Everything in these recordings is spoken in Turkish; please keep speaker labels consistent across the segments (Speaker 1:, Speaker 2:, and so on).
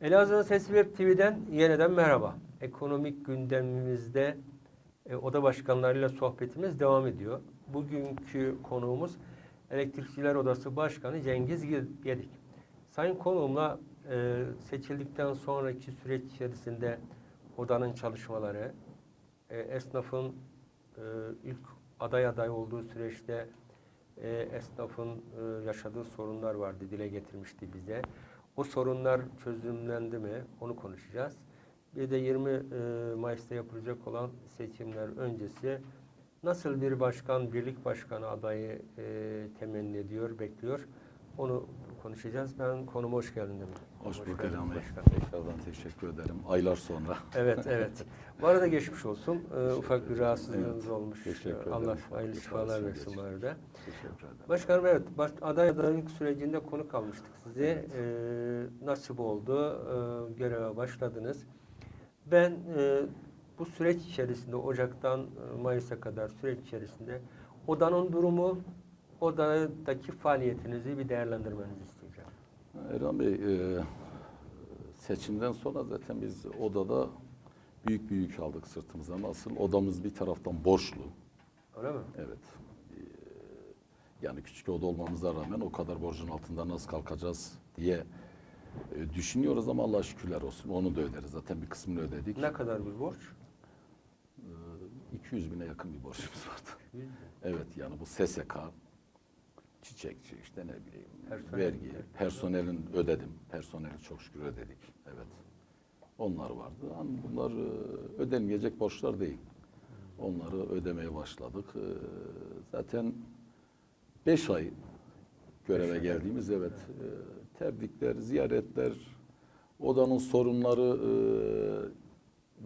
Speaker 1: Elazığ Sesi Web TV'den yeniden merhaba. Ekonomik gündemimizde e, oda başkanlarıyla sohbetimiz devam ediyor. Bugünkü konuğumuz Elektrikçiler Odası Başkanı Cengiz Yedik. Sayın konuğumla e, seçildikten sonraki süreç içerisinde odanın çalışmaları, e, esnafın e, ilk aday aday olduğu süreçte e, esnafın e, yaşadığı sorunlar vardı, dile getirmişti bize. O sorunlar çözümlendi mi? Onu konuşacağız. Bir de 20 e, Mayıs'ta yapılacak olan seçimler öncesi nasıl bir başkan, birlik başkanı adayı e, temenni ediyor, bekliyor? Onu konuşacağız. Ben konuma hoş geldin demek.
Speaker 2: Hoş bulduk Elhan Bey. Tekrardan teşekkür ederim. Aylar sonra.
Speaker 1: Evet, evet. Bu arada geçmiş olsun. Ee, ufak bir rahatsızlığınız
Speaker 2: Evet,
Speaker 1: olmuş.
Speaker 2: teşekkür ederim.
Speaker 1: Allah hayırlı şifalar versin bu arada.
Speaker 2: Teşekkür ederim.
Speaker 1: Başkanım evet, baş, aday adaylık sürecinde konuk almıştık sizi. Ee, nasip oldu, ee, göreve başladınız. Ben e, bu süreç içerisinde, Ocak'tan e, Mayıs'a kadar süreç içerisinde odanın durumu, odadaki faaliyetinizi bir değerlendirmenizi isteyeceğim.
Speaker 2: Erhan Bey, e, seçimden sonra zaten biz odada büyük bir yük aldık sırtımıza. Nasıl? Odamız bir taraftan borçlu.
Speaker 1: Öyle mi?
Speaker 2: Evet. E, yani küçük oda olmamıza rağmen o kadar borcun altında nasıl kalkacağız diye e, düşünüyoruz ama Allah şükürler olsun. Onu da öderiz. Zaten bir kısmını ödedik.
Speaker 1: Ne kadar bir borç?
Speaker 2: E, 200 bine yakın bir borcumuz vardı.
Speaker 1: 100 bin.
Speaker 2: Evet yani bu SSK, çiçekçi işte ne bileyim,
Speaker 1: Personel.
Speaker 2: vergi, personelin ödedim. Personeli çok şükür ödedik. Evet. Onlar vardı. Ama bunlar e, ödenmeyecek borçlar değil. Onları ödemeye başladık. E, Zaten beş ay göreve
Speaker 1: Beş ay.
Speaker 2: geldiğimiz evet e, tebrikler, ziyaretler, odanın sorunları,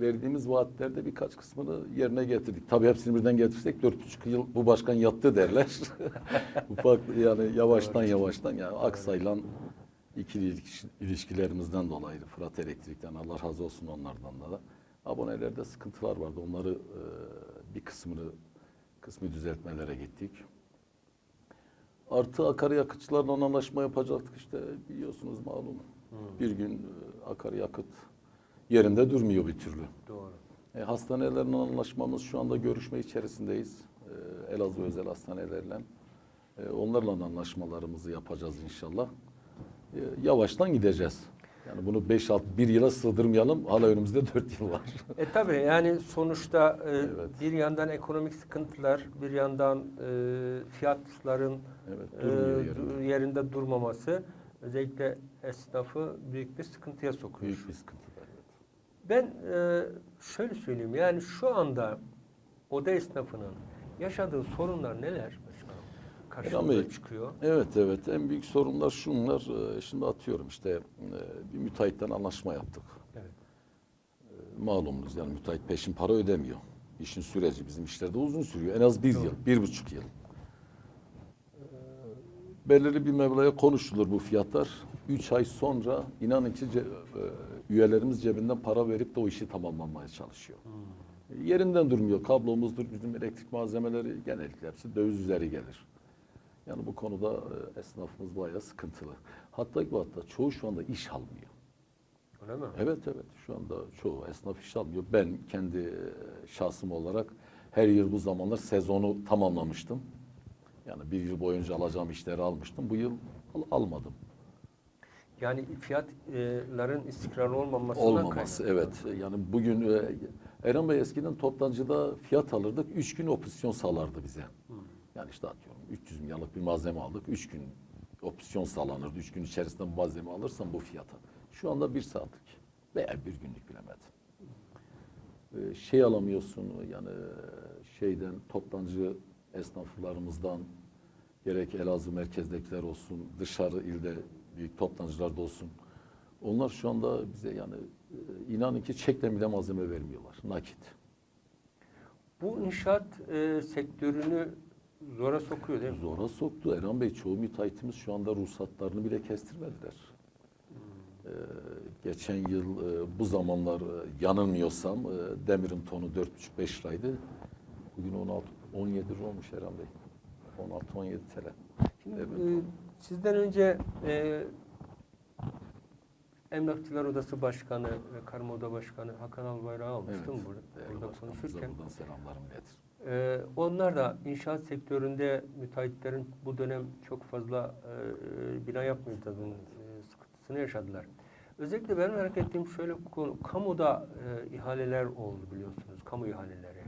Speaker 2: verdiğimiz vaatlerde birkaç kısmını yerine getirdik. Tabii hepsini birden getirsek dört buçuk yıl bu başkan yattı derler. Ufak yani yavaştan yavaştan yani aksayılan ikili ilişki- ilişkilerimizden dolayı Fırat Elektrik'ten Allah razı olsun onlardan da. Abonelerde sıkıntılar vardı. Onları e, bir kısmını kısmı düzeltmelere gittik. Artı akaryakıtçılarla anlaşma yapacaktık işte biliyorsunuz malum. Bir gün e, akaryakıt yerinde durmuyor bir türlü.
Speaker 1: Doğru.
Speaker 2: E, hastanelerin anlaşmamız şu anda görüşme içerisindeyiz. E, Elazığ özel hastanelerle. E, onlarla anlaşmalarımızı yapacağız inşallah. E, yavaştan gideceğiz. Yani bunu 5-6 bir yıla sığdırmayalım. Hala önümüzde 4 yıl var.
Speaker 1: E tabii yani sonuçta e,
Speaker 2: Evet.
Speaker 1: bir yandan ekonomik sıkıntılar, bir yandan e, fiyatların
Speaker 2: Evet,
Speaker 1: e,
Speaker 2: yerinde.
Speaker 1: yerinde durmaması özellikle esnafı büyük bir sıkıntıya sokuyor.
Speaker 2: Büyük bir sıkıntı.
Speaker 1: Ben e, şöyle söyleyeyim yani şu anda oda esnafının yaşadığı sorunlar neler? Karşımıza çıkıyor.
Speaker 2: Evet evet en büyük sorunlar şunlar. E, Şimdi atıyorum işte e, bir müteahhitten anlaşma yaptık.
Speaker 1: Evet.
Speaker 2: E, Malumunuz yani müteahhit peşin para ödemiyor. İşin süreci bizim işlerde uzun sürüyor. En az bir yıl, bir buçuk yıl. Belirli bir meblağa konuşulur bu fiyatlar. Üç ay sonra inanın ki ce- e, üyelerimiz cebinden para verip de o işi tamamlanmaya çalışıyor. E, Yerinden durmuyor. Kablomuzdur, bizim elektrik malzemeleri genellikle hepsi döviz üzeri gelir. Yani bu konuda e, esnafımız bayağı sıkıntılı. Hatta ki hatta çoğu şu anda iş almıyor.
Speaker 1: Öyle mi?
Speaker 2: Evet evet şu anda çoğu esnaf iş almıyor. Ben kendi e, şahsım olarak her yıl bu zamanlar sezonu tamamlamıştım. Yani bir yıl boyunca alacağım işleri almıştım. Bu yıl al- almadım.
Speaker 1: Yani fiyatların istikrarlı
Speaker 2: Olmaması
Speaker 1: kaynaklı.
Speaker 2: evet. Yani bugün e, Eren Bey eskiden toptancıda fiyat alırdık. Üç gün opsiyon sağlardı bize. Yani işte atıyorum 300 milyarlık bir malzeme aldık. Üç gün opsiyon sağlanırdı. Üç gün içerisinde bu malzeme alırsan bu fiyata. Şu anda bir saatlik veya bir günlük bilemedim. Ee, şey alamıyorsun yani şeyden toptancı esnaflarımızdan gerek Elazığ merkezdekiler olsun dışarı ilde büyük toptancılar da olsun. Onlar şu anda bize yani e, inanın ki çekle bile malzeme vermiyorlar. Nakit.
Speaker 1: Bu inşaat e, sektörünü zora sokuyor değil mi?
Speaker 2: Zora soktu. Erhan Bey çoğu müteahhitimiz şu anda ruhsatlarını bile kestirmediler. Ee, geçen yıl e, bu zamanlar e, yanılmıyorsam e, demirin tonu 4,5-5 liraydı. Bugün 16 17 lira olmuş Erhan Bey. 16-17 TL.
Speaker 1: Şimdi, e, sizden önce e, Emlakçılar Odası Başkanı ve Karma Oda Başkanı Hakan Albayrak'ı almıştım
Speaker 2: Evet,
Speaker 1: burada, burada konuşurken.
Speaker 2: buradan selamlarımı iletir.
Speaker 1: Ee, onlar da inşaat sektöründe müteahhitlerin bu dönem çok fazla e, bina yapmayacağının e, sıkıntısını yaşadılar. Özellikle ben merak ettiğim şöyle bir konu, kamuda e, ihaleler oldu biliyorsunuz, kamu ihaleleri.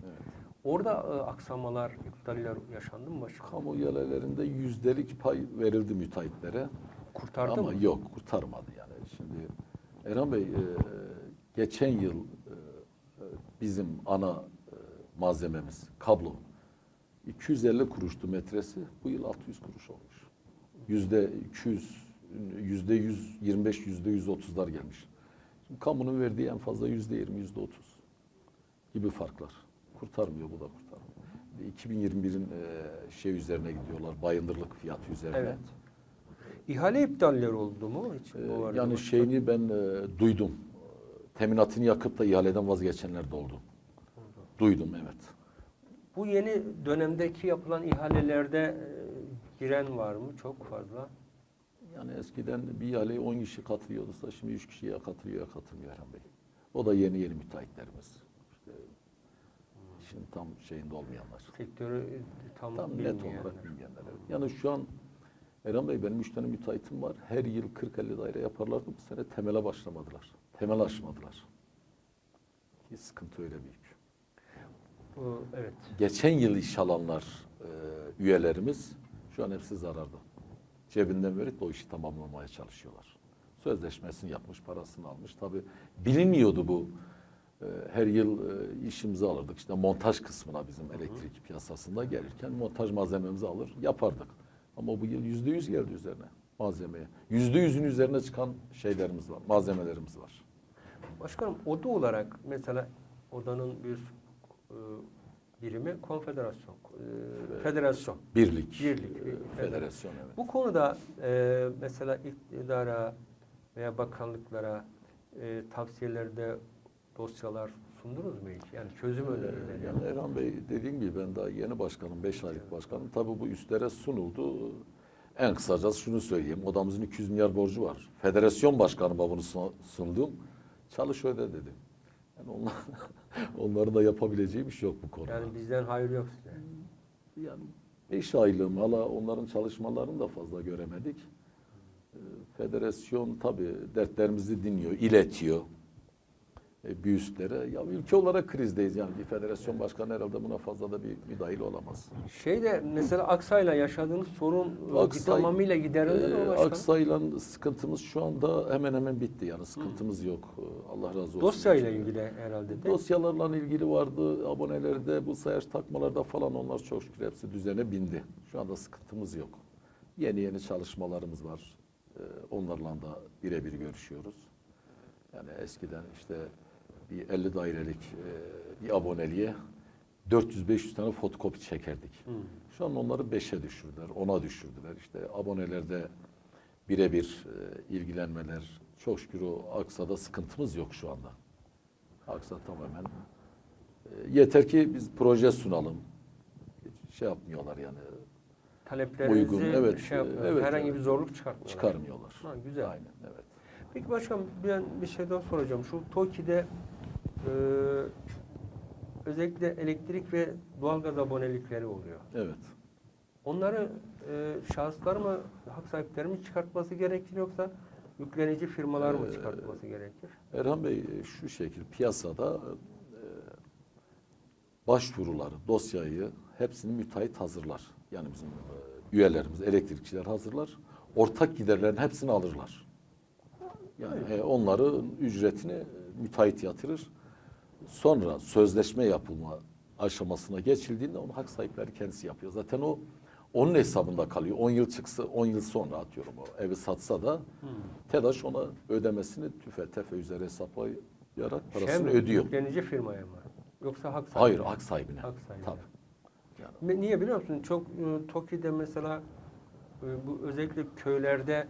Speaker 1: Orada e, aksamalar, iptaller yaşandı mı başkanım?
Speaker 2: Kamu ihalelerinde yüzdelik pay verildi müteahhitlere.
Speaker 1: Kurtardı
Speaker 2: Ama
Speaker 1: mı?
Speaker 2: yok kurtarmadı yani. Şimdi Erhan Bey e, geçen yıl e, e, bizim ana e, malzememiz kablo 250 kuruştu metresi. Bu yıl 600 kuruş olmuş. Yüzde 200, yüzde 125, yüzde 130'lar gelmiş. Şimdi kamunun verdiği en fazla yüzde 20, yüzde 30 gibi farklar. Kurtarmıyor bu da kurtarmıyor. 2021'in e, şey üzerine gidiyorlar. Bayındırlık fiyatı üzerine.
Speaker 1: Evet. İhale iptalleri oldu mu hiç? Bu arada
Speaker 2: yani şeyini ben e, duydum. Teminatını yakıp da ihaleden vazgeçenler de oldu. Duydum evet.
Speaker 1: Bu yeni dönemdeki yapılan ihalelerde e, giren var mı? Çok fazla.
Speaker 2: Yani eskiden bir ihaleye 10 kişi katılıyordu. Şimdi 3 kişi ya katılıyor katılmıyor Erhan Bey. O da yeni yeni müteahhitlerimiz. İşin tam şeyinde olmayanlar.
Speaker 1: Sektörü e, tam,
Speaker 2: Tam net olarak bilmeyenler. evet. Yani şu an Erhan Bey benim 3 tane müteahhitim var. Her yıl 40-50 daire yaparlardı. Bu sene temele başlamadılar. Temel aşmadılar. Ki sıkıntı öyle büyük.
Speaker 1: Bu, evet.
Speaker 2: Geçen yıl iş alanlar e, üyelerimiz şu an hepsi zararda. Cebinden verip o işi tamamlamaya çalışıyorlar. Sözleşmesini yapmış, parasını almış. Tabi bilinmiyordu bu. E, her yıl e, işimizi alırdık. İşte montaj kısmına bizim elektrik piyasasında gelirken montaj malzememizi alır, yapardık. Ama bu yıl yüzde yüz geldi üzerine malzemeye. Yüzde yüzün üzerine çıkan şeylerimiz var, malzemelerimiz var.
Speaker 1: Başkanım oda olarak mesela odanın bir e, birimi konfederasyon, e, federasyon.
Speaker 2: Birlik,
Speaker 1: Birlik,
Speaker 2: e,
Speaker 1: bir
Speaker 2: federasyon evet.
Speaker 1: Bu konuda e, mesela iktidara veya bakanlıklara e, tavsiyelerde dosyalar sundunuz mu hiç? Yani çözüm önerileri.
Speaker 2: Yani Erhan Bey dediğim gibi ben daha yeni başkanım, 5 aylık başkanım. Tabii bu üstlere sunuldu. En kısacası şunu söyleyeyim. Odamızın 200 milyar borcu var. Federasyon başkanıma bunu sun- sundum. Çalış öde dedi. Yani onlar, onların da yapabileceği bir şey yok bu konuda.
Speaker 1: Yani bizden hayır yok size.
Speaker 2: Yani 5 aylığım hala onların çalışmalarını da fazla göremedik. Ee, Federasyon tabii dertlerimizi dinliyor, iletiyor e, bir üstlere. Ya ülke olarak krizdeyiz yani bir federasyon başkanı herhalde buna fazla da bir müdahil olamaz.
Speaker 1: Şeyde mesela Aksa'yla yaşadığınız sorun e,
Speaker 2: Aksay-
Speaker 1: tamamıyla giderildi mi
Speaker 2: Ee,
Speaker 1: başkanım?
Speaker 2: Aksa'yla sıkıntımız şu anda hemen hemen bitti yani sıkıntımız yok. Ee, Allah razı olsun.
Speaker 1: Dosyayla ilgili herhalde de.
Speaker 2: Dosyalarla ilgili vardı, abonelerde, bu sayaç takmalarda falan onlar çok şükür hepsi düzene bindi. Şu anda sıkıntımız yok. Yeni yeni çalışmalarımız var. Onlarla da birebir görüşüyoruz. Yani eskiden işte bir 50 dairelik e, bir aboneliğe 400-500 tane fotokopi çekerdik.
Speaker 1: Hmm.
Speaker 2: Şu an onları 5'e düşürdüler, 10'a düşürdüler. İşte abonelerde birebir e, ilgilenmeler. Çok şükür o Aksa'da sıkıntımız yok şu anda. Aksa tamamen e, yeter ki biz proje sunalım. Hiç şey yapmıyorlar yani
Speaker 1: Taleplerinizi
Speaker 2: Uygun, evet,
Speaker 1: şey yapmıyor,
Speaker 2: evet,
Speaker 1: herhangi
Speaker 2: evet.
Speaker 1: bir zorluk çıkartmıyorlar.
Speaker 2: çıkarmıyorlar.
Speaker 1: Ha, güzel.
Speaker 2: Aynen evet.
Speaker 1: Peki başkanım ben bir şey daha soracağım. Şu TOKİ'de e, özellikle elektrik ve doğalgaz abonelikleri oluyor.
Speaker 2: Evet.
Speaker 1: Onları e, şahıslar mı, hak sahipleri mi çıkartması gerekir yoksa yüklenici firmalar mı
Speaker 2: Ee,
Speaker 1: çıkartması gerekir?
Speaker 2: Erhan Bey e, şu şekil piyasada e, başvuruları, dosyayı hepsini müteahhit hazırlar. Yani bizim e, üyelerimiz, elektrikçiler hazırlar. Ortak giderlerin hepsini alırlar. Yani e, onların ücretini e, müteahhit yatırır. Sonra sözleşme yapılma aşamasına geçildiğinde onu hak sahipleri kendisi yapıyor. Zaten o onun hesabında kalıyor. 10 yıl çıksa, 10 yıl sonra atıyorum o evi satsa da TEDAŞ ona ödemesini tüfe tefe üzere hesaplayarak
Speaker 1: Şey
Speaker 2: parasını
Speaker 1: mi,
Speaker 2: ödüyor.
Speaker 1: Yüklenici firmaya mı? Yoksa hak sahibi
Speaker 2: Hayır, hak sahibine.
Speaker 1: Hak sahibine.
Speaker 2: Tabii. Yani
Speaker 1: Niye biliyor musun? Çok e, TOKİ'de mesela e, bu özellikle köylerde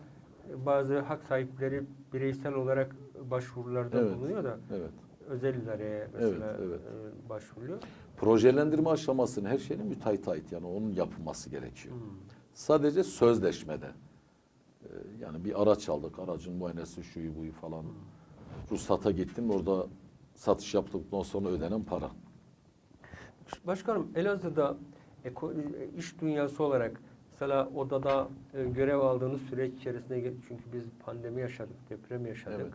Speaker 1: e, bazı hak sahipleri bireysel olarak başvurularda
Speaker 2: Evet.
Speaker 1: bulunuyor da
Speaker 2: evet.
Speaker 1: Özel idareye mesela
Speaker 2: Evet, evet.
Speaker 1: e, başvuruyor.
Speaker 2: Projelendirme aşamasının her şeyinin müteahhite ait yani onun yapılması gerekiyor.
Speaker 1: Hmm.
Speaker 2: Sadece sözleşmede Ee, yani bir araç aldık. Aracın muayenesi şuyu buyu falan. Ruhsata gittim. Orada satış yaptıktan sonra ödenen para.
Speaker 1: Başkanım Elazığ'da eko- iş dünyası olarak mesela odada e, görev aldığınız süreç içerisinde çünkü biz pandemi yaşadık, deprem yaşadık.
Speaker 2: Evet.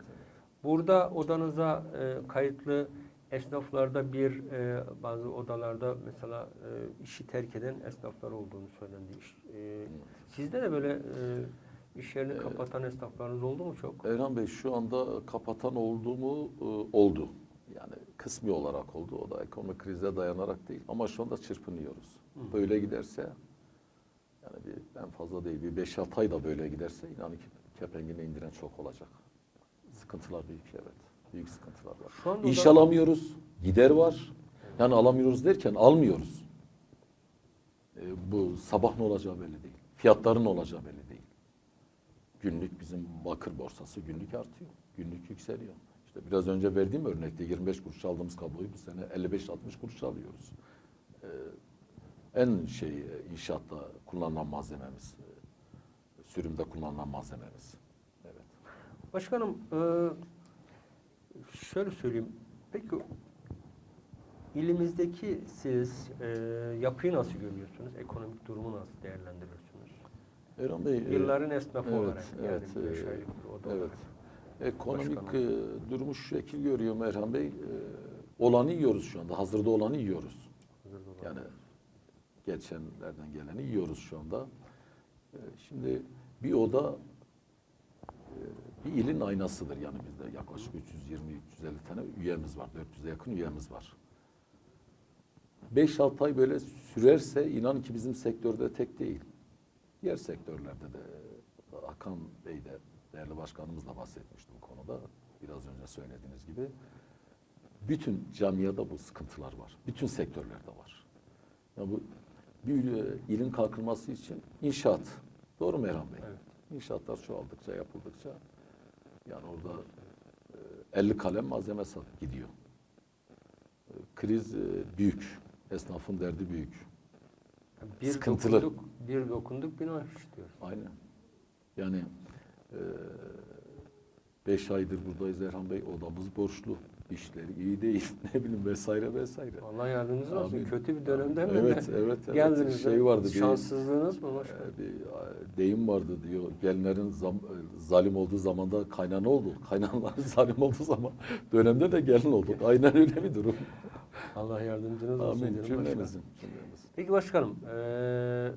Speaker 1: Burada odanıza e, kayıtlı esnaflarda bir e, bazı odalarda mesela e, işi terk eden esnaflar olduğunu söylendi. İş, e, sizde de böyle e, iş yerini kapatan esnaflarınız oldu mu çok?
Speaker 2: Erhan Bey şu anda kapatan oldu mu? Ee, oldu. Yani kısmi olarak oldu. O da ekonomik krize dayanarak değil. Ama şu anda çırpınıyoruz.
Speaker 1: Hı.
Speaker 2: Böyle giderse yani bir en fazla değil bir 5-6 ay da böyle giderse inanın ki kepengini indiren çok olacak. Sıkıntılar büyük evet. Büyük sıkıntılar var. İş
Speaker 1: oda-
Speaker 2: alamıyoruz. Gider var. Yani alamıyoruz derken almıyoruz. Ee, bu sabah ne olacağı belli değil. Fiyatların ne olacağı belli değil. Günlük bizim bakır borsası günlük artıyor. Günlük yükseliyor. İşte biraz önce verdiğim örnekte 25 kuruş aldığımız kabloyu bu sene 55-60 kuruş alıyoruz. Ee, en şey inşaatta kullanılan malzememiz, e, sürümde kullanılan malzememiz.
Speaker 1: Başkanım e, şöyle söyleyeyim. Peki ilimizdeki siz e, yapıyı nasıl görüyorsunuz? Ekonomik durumu nasıl değerlendiriyorsunuz?
Speaker 2: Erhan Bey, e,
Speaker 1: Yılların esnafı
Speaker 2: evet,
Speaker 1: olarak yani
Speaker 2: evet,
Speaker 1: bir beş aylık oda
Speaker 2: Evet.
Speaker 1: olarak.
Speaker 2: Ekonomik
Speaker 1: Başkanım.
Speaker 2: durumu şu şekil görüyorum Erhan Bey. Olanı yiyoruz şu anda. Hazırda olanı yiyoruz.
Speaker 1: Hazırda olan.
Speaker 2: Yani geçenlerden geleni yiyoruz şu anda. Şimdi bir oda bir ilin aynasıdır. Yani bizde yaklaşık 320-350 tane üyemiz var. 400'e yakın üyemiz var. 5-6 ay böyle sürerse inan ki bizim sektörde tek değil. Diğer sektörlerde de Hakan Bey de değerli başkanımız da bahsetmişti bu konuda. Biraz önce söylediğiniz gibi. Bütün camiada bu sıkıntılar var. Bütün sektörlerde var. Ya bu bir e, ilin kalkınması için inşaat. Doğru mu Erhan Bey?
Speaker 1: Evet.
Speaker 2: İnşaatlar çoğaldıkça, yapıldıkça yani orada e, 50 kalem malzeme sat gidiyor. E, Kriz e, büyük. Esnafın derdi büyük.
Speaker 1: bir
Speaker 2: sıkıntılı.
Speaker 1: dokunduk, bir dokunduk bina işliyoruz.
Speaker 2: Aynen. Yani e, beş aydır buradayız Erhan Bey. Odamız borçlu. İşleri iyi değil. ne bileyim vesaire vesaire.
Speaker 1: Allah yardımcınız olsun.
Speaker 2: Amin.
Speaker 1: Kötü bir dönemde mi?
Speaker 2: Evet, evet, evet.
Speaker 1: Geldiniz.
Speaker 2: Şey vardı,
Speaker 1: Şanssızlığınız mı başkanım?
Speaker 2: Ee, bir deyim vardı diyor. Gelinlerin zam, e, zalim olduğu zamanda kaynana oldu. Kaynanalar zalim olduğu zaman dönemde de gelin olduk. Aynen öyle bir durum.
Speaker 1: Allah yardımcınız olsun.
Speaker 2: Amin cümlemizin. cümlemizin.
Speaker 1: Peki başkanım, eee,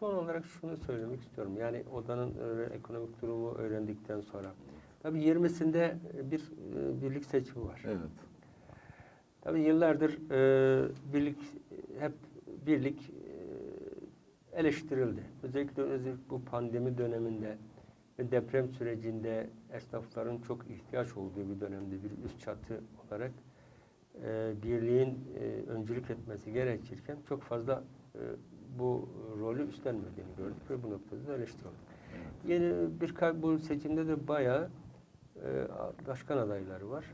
Speaker 1: son olarak şunu söylemek istiyorum. Yani odanın e, ekonomik durumu öğrendikten sonra. Tabii 20'sinde bir e, birlik seçimi var.
Speaker 2: Evet.
Speaker 1: Tabii yıllardır e, birlik hep birlik e, eleştirildi. Özellikle özellikle bu pandemi döneminde ve deprem sürecinde esnafların çok ihtiyaç olduğu bir dönemde bir üst çatı olarak e, birliğin e, öncülük etmesi gerekirken çok fazla e, bu rolü üstlenmediğini gördük ve bu noktada da eleştirildi. Yeni bir bu seçimde de bayağı e, başkan adayları var.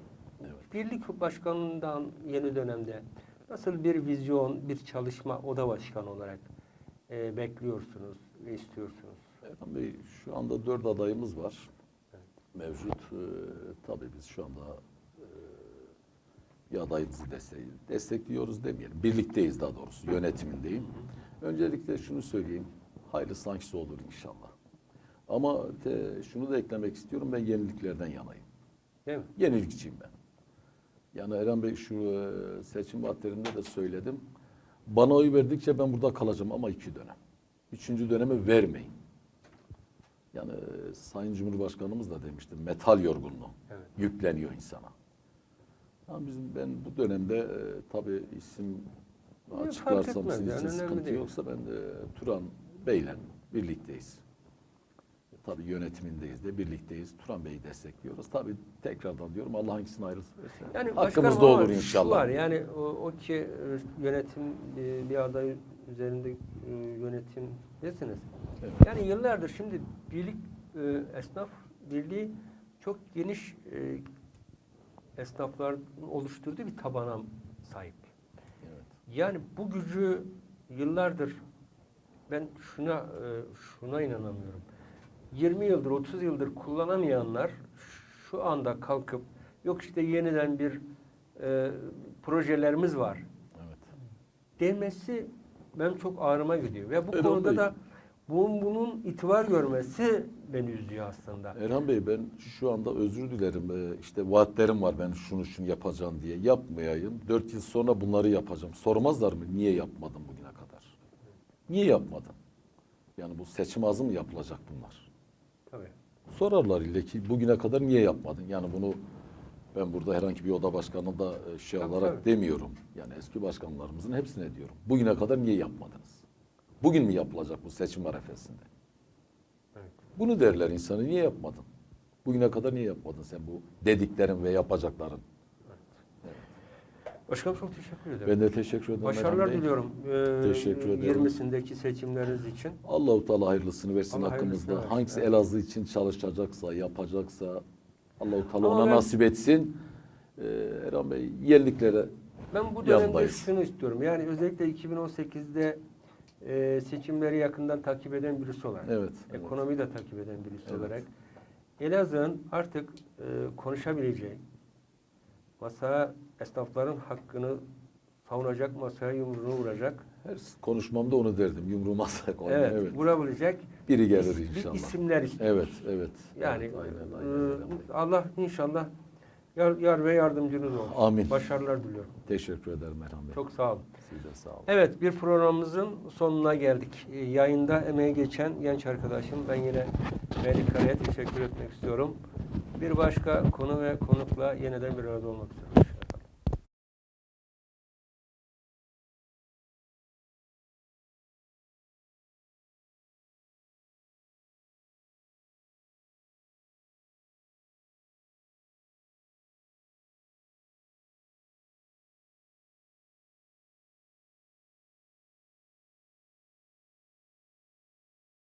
Speaker 2: Evet.
Speaker 1: Birlik başkanından yeni dönemde nasıl bir vizyon, bir çalışma oda başkanı olarak e, bekliyorsunuz ve istiyorsunuz?
Speaker 2: Erhan Bey şu anda dört adayımız var.
Speaker 1: Evet.
Speaker 2: Mevcut. Ee, tabii biz şu anda e, bir adayımızı destek, destekliyoruz demeyelim. Birlikteyiz daha doğrusu. Yönetimindeyim. Öncelikle şunu söyleyeyim. Hayırlısı hangisi olur inşallah. Ama te- şunu da eklemek istiyorum. Ben yeniliklerden yanayım.
Speaker 1: Değil mi?
Speaker 2: Yenilikçiyim ben. Yani Eren Bey şu e, seçim vaatlerinde de söyledim. Bana oy verdikçe ben burada kalacağım ama iki dönem. Üçüncü dönemi vermeyin. Yani e, Sayın Cumhurbaşkanımız da demişti metal yorgunluğu
Speaker 1: Evet.
Speaker 2: yükleniyor insana. Ama bizim ben bu dönemde e, tabii isim açıklarsam sizin
Speaker 1: yani,
Speaker 2: için sıkıntı
Speaker 1: değil.
Speaker 2: yoksa ben de Turan Bey'le birlikteyiz. Tabii yönetimindeyiz de birlikteyiz. Turan Bey'i destekliyoruz. Tabii tekrardan diyorum Allah hangisini hayırlısı versin.
Speaker 1: Yani
Speaker 2: Hakkımızda olur
Speaker 1: şu
Speaker 2: inşallah.
Speaker 1: Var yani o, o ki e, yönetim e, bir aday üzerinde e, yönetim desiniz.
Speaker 2: Evet.
Speaker 1: Yani yıllardır şimdi birlik esnaf birliği çok geniş e, esnafların oluşturduğu bir tabana sahip.
Speaker 2: Evet.
Speaker 1: Yani bu gücü yıllardır ben şuna şuna inanamıyorum. 20 yıldır, 30 yıldır kullanamayanlar şu anda kalkıp yok işte yeniden bir e, projelerimiz var
Speaker 2: Evet.
Speaker 1: demesi benim çok ağrıma gidiyor. Ve bu
Speaker 2: Erol
Speaker 1: konuda
Speaker 2: Bey.
Speaker 1: da bunun, bunun itibar görmesi beni üzüyor aslında.
Speaker 2: Erhan Bey ben şu anda özür dilerim. Ee, işte vaatlerim var ben şunu şunu yapacağım diye. Yapmayayım. Dört yıl sonra bunları yapacağım. Sormazlar mı niye yapmadın bugüne kadar? Niye yapmadın? Yani bu seçim azı mı yapılacak bunlar? Sorarlar ile ki bugüne kadar niye yapmadın? Yani bunu ben burada herhangi bir oda başkanı da e, şey
Speaker 1: Tabii,
Speaker 2: olarak
Speaker 1: tabii.
Speaker 2: demiyorum. Yani eski başkanlarımızın hepsine diyorum. Bugüne kadar niye yapmadınız? Bugün mü yapılacak bu seçim arefesinde?
Speaker 1: Evet.
Speaker 2: Bunu derler insana niye yapmadın? Bugüne kadar niye yapmadın sen bu dediklerin ve yapacakların?
Speaker 1: Başkanım çok teşekkür ederim.
Speaker 2: Ben de teşekkür ederim.
Speaker 1: Başarılar diliyorum. Ee,
Speaker 2: Teşekkür ederim.
Speaker 1: 20'sindeki seçimleriniz için.
Speaker 2: Allahu Teala hayırlısını versin
Speaker 1: Allah
Speaker 2: hakkımızda.
Speaker 1: versin,
Speaker 2: Hangisi
Speaker 1: evet.
Speaker 2: Elazığ için çalışacaksa, yapacaksa Allahu Teala
Speaker 1: Ama
Speaker 2: ona
Speaker 1: ben-
Speaker 2: nasip etsin. Ee, Erhan Bey yerliklere
Speaker 1: Ben bu dönemde
Speaker 2: Yanındayız.
Speaker 1: şunu istiyorum. Yani özellikle 2018'de e, seçimleri yakından takip eden birisi olarak,
Speaker 2: evet, evet.
Speaker 1: ekonomiyi de takip eden birisi
Speaker 2: Evet.
Speaker 1: olarak Elazığ'ın artık e, konuşabileceği, masaya esnafların hakkını savunacak, masaya yumruğunu vuracak,
Speaker 2: Her konuşmamda onu derdim. Yumruğu masaya koyma.
Speaker 1: evet,
Speaker 2: Evet.
Speaker 1: vurabilecek
Speaker 2: Biri gelir
Speaker 1: is-
Speaker 2: inşallah.
Speaker 1: isimler istiyoruz.
Speaker 2: Evet, evet.
Speaker 1: Yani
Speaker 2: Evet, aynen,
Speaker 1: e,
Speaker 2: aynen, Bey.
Speaker 1: Allah inşallah yar, yar ve yardımcınız olsun.
Speaker 2: Amin.
Speaker 1: Başarılar diliyorum.
Speaker 2: Teşekkür ederim Erhan Bey.
Speaker 1: Çok sağ olun.
Speaker 2: Siz de sağ olun.
Speaker 1: Evet bir programımızın sonuna geldik. Ee, Yayında emeği geçen genç arkadaşım ben yine Melik Kara'ya teşekkür etmek istiyorum. Bir başka konu ve konukla yeniden bir arada olmak üzere.